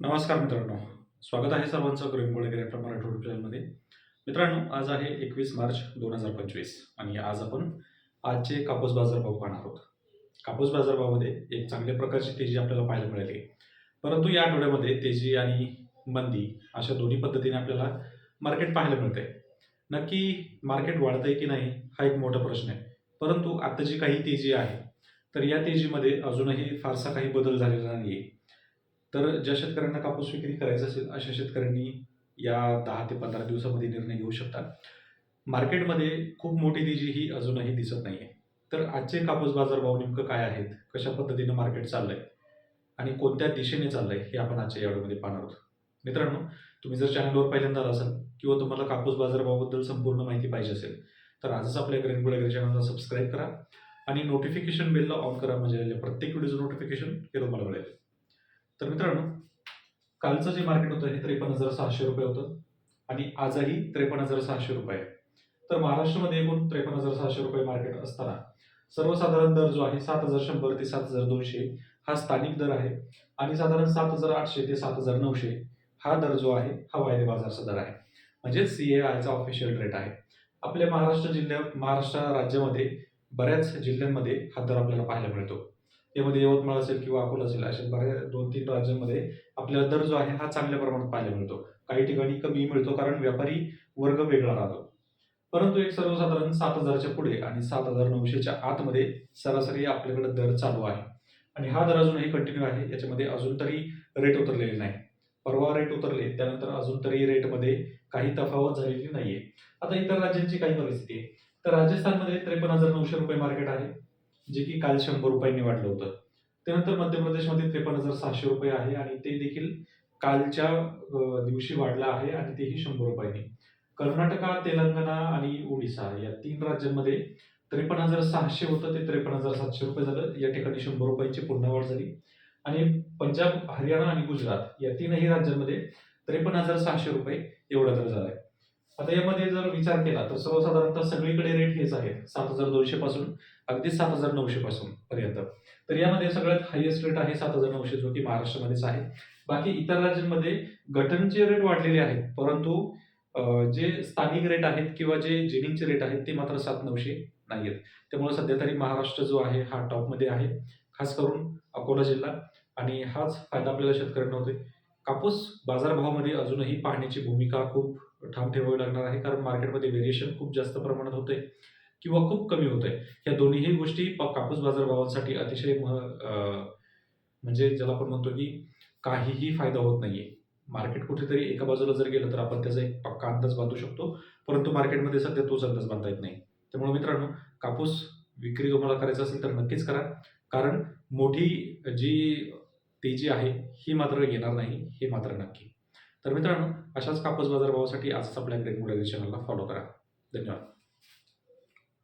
नमस्कार मित्रांनो. स्वागत आहे सर्वांचं ग्रीन बोळेकर मराठी युट्यूब चॅनलमध्ये मित्रांनो आज आहे एकवीस मार्च दोन हजार पंचवीस आणि आज आपण आजचे कापूस बाजारभाव पाहणार आहोत. कापूस बाजारभावामध्ये एक चांगल्या प्रकारची तेजी आपल्याला पाहायला मिळाली परंतु या आठवड्यामध्ये तेजी आणि मंदी अशा दोन्ही पद्धतीने आपल्याला मार्केट पाहायला मिळते नक्की मार्केट वाढत आहे की नाही हा एक मोठा प्रश्न आहे. परंतु आता जी काही तेजी आहे तर या तेजीमध्ये अजूनही फारसा काही बदल झालेला नाही आहे तर ज्या शेतकऱ्यांना कापूस विक्री करायचा असेल अशा शेतकऱ्यांनी या दहा ते पंधरा दिवसामध्ये निर्णय घेऊ शकतात. मार्केटमध्ये खूप मोठी तेजी ही अजूनही दिसत नाही आहे तर आजचे कापूस बाजारभाव नेमकं काय आहेत? कशा पद्धतीनं मार्केट चाललंय? आणि कोणत्या दिशेने चाललंय? हे आपण आजच्या या व्हिडिओमध्ये पाहणार आहोत. मित्रांनो तुम्ही जर चॅनलवर पहिल्यांदा आला असाल किंवा तुम्हाला कापूस बाजारभावाबद्दल संपूर्ण माहिती पाहिजे असेल तर आजच आपल्या ग्रेन गुलागरी चॅनलला सबस्क्राईब करा आणि नोटिफिकेशन बेलला ऑन करा. म्हणजे प्रत्येक व्हिडिओचं नोटिफिकेशन हे तुम्हाला मिळेल. तर मित्रांनो कालचं जे मार्केट होतं हे त्रेपन्न हजार सहाशे रुपये होतं आणि आजही त्रेपन्न हजार सहाशे रुपये आहे. तर महाराष्ट्रामध्ये एकूण त्रेपन्न हजार सहाशे रुपये मार्केट असताना सर्वसाधारण दर जो आहे सात हजार शंभर ते सात हजार दोनशे हा स्थानिक दर आहे आणि साधारण सात हजार आठशे ते सात हजार नऊशे हा दर जो आहे हा वायदे बाजारचा दर आहे. म्हणजे सी ए आयचा ऑफिशियल रेट आहे. आपल्या महाराष्ट्र जिल्ह्या महाराष्ट्र राज्यामध्ये बऱ्याच जिल्ह्यांमध्ये हा दर आपल्याला पाहायला मिळतो. यामध्ये यवतमाळ असेल किंवा अकोला असेल अशा बऱ्याच दोन तीन राज्यांमध्ये आपल्याला दर जो आहे हा चांगल्या प्रमाणात पाहायला मिळतो. काही ठिकाणी कमी मिळतो कारण व्यापारी वर्ग वेगळा राहतो. परंतु एक सर्वसाधारण सात हजारच्या पुढे आणि सात हजार नऊशेच्या आतमध्ये सरासरी आपल्याकडे दर चालू आहे. आणि हा दर अजूनही कंटिन्यू आहे याच्यामध्ये अजून तरी रेट उतरलेले नाही. परवा रेट उतरले त्यानंतर अजून तरी रेटमध्ये काही तफावत झालेली नाहीये. आता इतर राज्यांची काही परिस्थिती आहे. तर राजस्थानमध्ये त्रेपन्न हजार नऊशे रुपये मार्केट आहे. जे की काल शंभर रुपयांनी वाढलं होतं. त्यानंतर मध्य प्रदेशमध्ये त्रेपन्न हजार सहाशे रुपये आहे आणि ते देखील कालच्या दिवशी वाढलं आहे आणि तेही शंभर रुपयांनी. कर्नाटका तेलंगणा आणि ओडिसा या तीन राज्यांमध्ये त्रेपन्न हजार सहाशे होतं ते त्रेपन्न हजार सातशे रुपये झालं. या ठिकाणी शंभर रुपयांची पुन्हा वाढ झाली. आणि पंजाब हरियाणा आणि गुजरात या तीनही राज्यांमध्ये त्रेपन्न हजार सहाशे रुपये एवढा दर झालाय. आता यामध्ये जर विचार केला तर सर्वसाधारणतः सगळीकडे रेट हेच आहेत. सात हजार दोनशे पासून अगदी सात हजार नऊशे पासून पर्यंत. तर यामध्ये सगळ्यात हायएस्ट रेट आहे सात हजार नऊशे जो की महाराष्ट्रामध्येच आहे. बाकी इतर राज्यांमध्ये गटनचे रेट वाढलेले आहेत परंतु जे स्थानिक रेट आहेत किंवा जे जिनिंगचे रेट आहेत ते मात्र सात नऊशे नाही आहेत त्यामुळे सध्या तरी महाराष्ट्र जो आहे हा टॉपमध्ये आहे खास करून अकोला जिल्हा. आणि हाच फायदा आपल्याला शेतकऱ्यांना होतोय. कापूस बाजारभावामध्ये अजूनही पाहण्याची भूमिका खूप ठाम ठेवावी लागणार आहे कारण मार्केटमध्ये व्हेरिएशन खूप जास्त प्रमाणात होते किंवा खूप कमी होत आहे या दोन्हीही गोष्टी प- कापूस बाजारभावांसाठी अतिशय मह म्हणजे ज्याला आपण म्हणतो की काहीही फायदा होत नाहीये. मार्केट कुठेतरी एका बाजूला जर गेलं तर आपण त्याचा एक पक्का अंदाज बांधू शकतो. परंतु मार्केटमध्ये सध्या तोच अंदाज बांधता येत नाही. त्यामुळे मित्रांनो कापूस विक्री तुम्हाला करायचं असेल तर नक्कीच करा. कारण मोठी जी तेजी आहे ही मात्र येणार नाही हे मात्र नक्की. तर मित्रांनो अशाच कापूस बाजारभावासाठी आजच आपल्या ग्रेट मुलागी चॅनलला फॉलो करा. धन्यवाद.